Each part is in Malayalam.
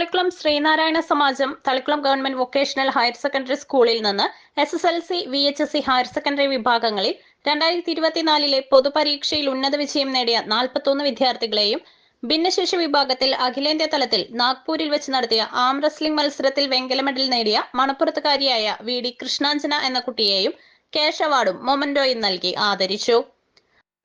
Thalikkulam Sreenarayana Samajam Thalikkulam government vocational higher secondary സ്കൂളിൽ നിന്ന് S S L C V H S C higher secondary വിഭാഗങ്ങളിൽ രണ്ടായിരത്തി ഇരുപത്തിനാലിലെ പൊതുപരീക്ഷയിൽ ഉന്നത വിജയം നേടിയ നാൽപ്പത്തൊന്ന് വിദ്യാർത്ഥികളെയും ഭിന്നശേഷി വിഭാഗത്തിൽ അഖിലേന്ത്യാ തലത്തിൽ നാഗ്പൂരിൽ വെച്ച് നടത്തിയ ആം റെസ്ലിംഗ് മത്സരത്തിൽ വെങ്കല മെഡൽ നേടിയ മണപ്പുറത്തുകാരിയായ വി ഡി കൃഷ്ണാഞ്ജന എന്ന കുട്ടിയെയും ക്യാഷ് അവാർഡും മൊമന്റോയും നൽകി ആദരിച്ചു.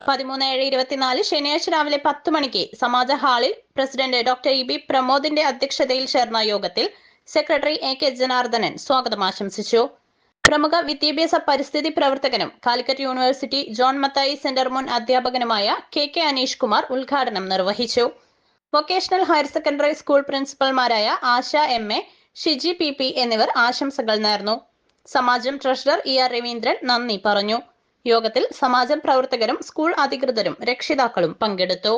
പതിമൂന്ന് ഏഴ് ഇരുപത്തിനാല് ശനിയാഴ്ച രാവിലെ പത്ത് മണിക്ക് സമാജ ഹാളിൽ പ്രസിഡന്റ് ഡോക്ടർ ഇ ബി പ്രമോദിന്റെ അധ്യക്ഷതയിൽ ചേർന്ന യോഗത്തിൽ സെക്രട്ടറി എ കെ ജനാർദ്ദനൻ സ്വാഗതം ആശംസിച്ചു. പ്രമുഖ വിദ്യാഭ്യാസ പരിസ്ഥിതി പ്രവർത്തകനും Calicut university John Mathai centre മുൻ അധ്യാപകനുമായ കെ കെ അനീഷ് കുമാർ ഉദ്ഘാടനം നിർവഹിച്ചു. Vocational higher secondary school പ്രിൻസിപ്പൽമാരായ Asha M A Shiji P P എന്നിവർ ആശംസകൾ നേർന്നു. Samajam treasurer E R Raveendran നന്ദി പറഞ്ഞു. യോഗത്തിൽ സമാജം പ്രവർത്തകരും സ്കൂൾ അധികൃതരും രക്ഷിതാക്കളും പങ്കെടുത്തു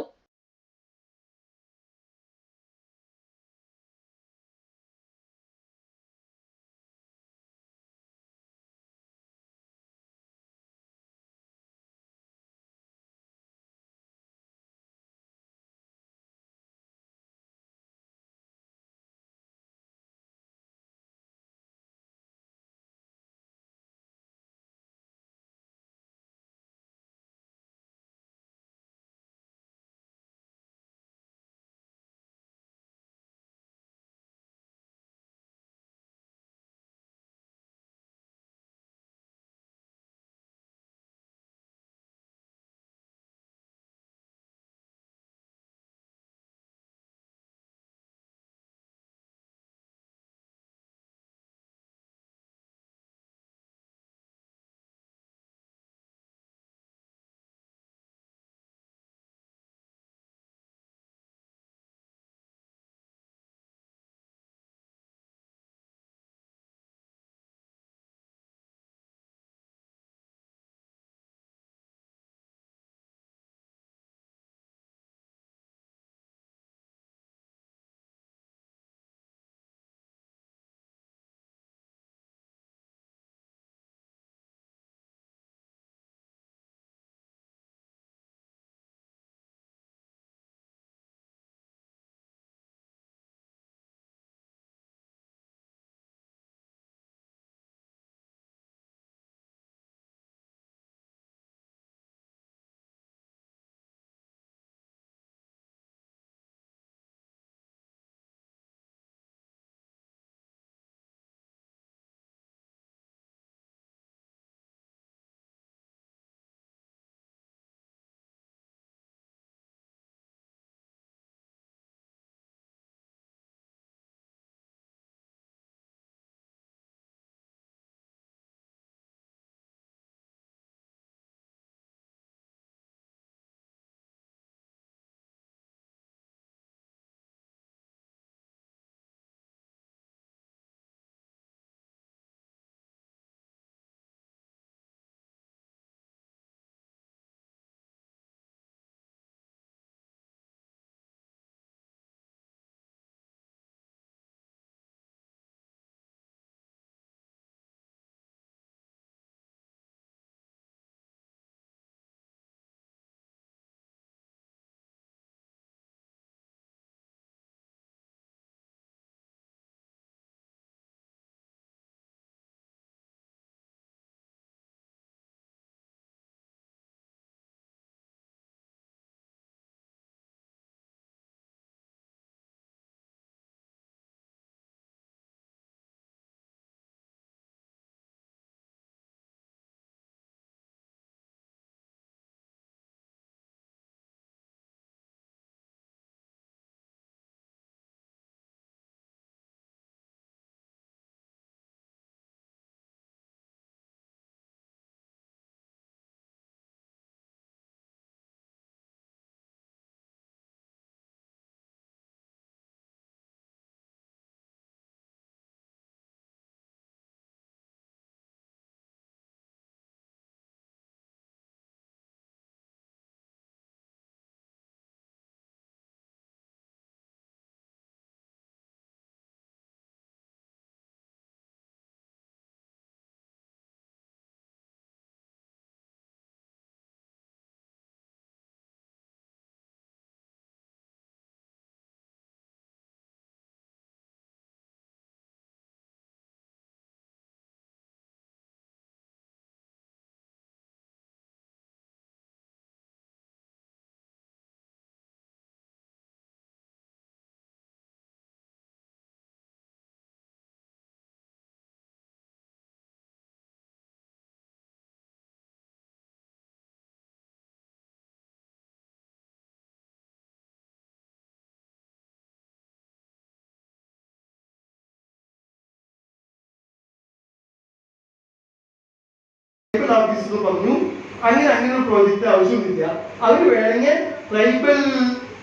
ട്രൈബൽ ഓഫീസർ പറഞ്ഞു. അങ്ങനെ അങ്ങനെ ഒരു പ്രോജക്റ്റ് ആവശ്യമൊന്നുമില്ല അവർ വേണമെങ്കിൽ ട്രൈബൽ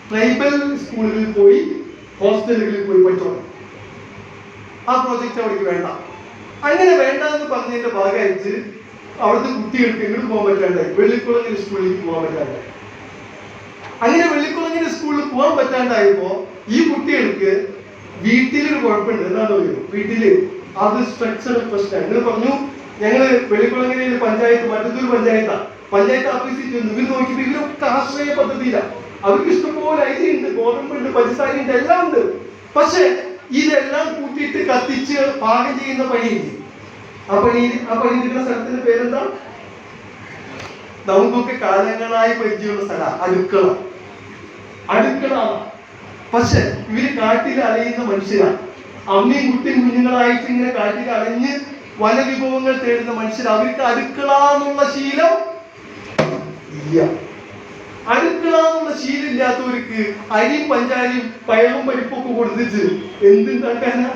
ട്രൈബൽ സ്കൂളുകളിൽ പോയി ഹോസ്റ്റലുകളിൽ പോയി പഠിച്ചോളാം. ആ പ്രോജക്റ്റ് അവർക്ക് വേണ്ട. അങ്ങനെ വേണ്ട എന്ന് പറഞ്ഞതിന്റെ ഭാഗമായിട്ട് അവിടുത്തെ കുട്ടികൾക്ക് എങ്ങോട്ട് പോകാൻ പറ്റാണ്ടായി. വെള്ളിക്കുളങ്ങര സ്കൂളിലേക്ക് പോകാൻ പറ്റാണ്ടായി. അങ്ങനെ വെള്ളിക്കുളങ്ങര സ്കൂളിൽ പോകാൻ പറ്റാണ്ടായപ്പോ ഈ കുട്ടികൾക്ക് വീട്ടിലൊരു കുഴപ്പമുണ്ട്. എന്താണെന്ന് പറയുമോ വീട്ടിൽ അത് സ്ട്രക്ചർ പ്രശ്നം നിങ്ങൾ പറഞ്ഞു ഞങ്ങൾ വെളിക്കുളങ്ങനെ പഞ്ചായത്ത് മറ്റത്തൂർ പഞ്ചായത്താ. പഞ്ചായത്ത് ഓഫീസിൽ ചെന്ന്. ഇവർ നോക്കിയപ്പോ ഇവരൊക്കെ ആശ്രയ പദ്ധതിയില്ല അവർക്ക് ഇഷ്ടംപോലെ ഉണ്ട്. ഗോതമ്പുണ്ട് പഞ്ചസാര ഉണ്ട് എല്ലാം ഉണ്ട്. പക്ഷെ ഇതെല്ലാം കൂട്ടിയിട്ട് കത്തിച്ച് പാകം ചെയ്യുന്ന പണിയില്ലേ? ആ പണി ആ പണി എടുക്കുന്ന സ്ഥലത്തിന്റെ പേരെന്താ? നമുക്കൊക്കെ കാലങ്ങളായി പരിചയമുള്ള സ്ഥല. അടുക്കള. അടുക്കള. പക്ഷെ ഇവർ കാട്ടിൽ അലയുന്ന മനുഷ്യരാണ് അമ്മയും കുട്ടിയും കുഞ്ഞുങ്ങളായിട്ട് ഇങ്ങനെ കാട്ടിൽ അലഞ്ഞ് വന വിഭവങ്ങൾ തേടുന്ന മനുഷ്യർ അവർക്ക് അടുക്കള എന്നുള്ള ശീലം ഇല്ല. അടുക്കള എന്നുള്ള ശീലം ഇല്ലാത്തവർക്ക് അരിയും പഞ്ചാരിയും പയറും പരിപ്പൊക്കെ കൊടുത്തിട്ട് എന്തുണ്ടാക്കാനാ?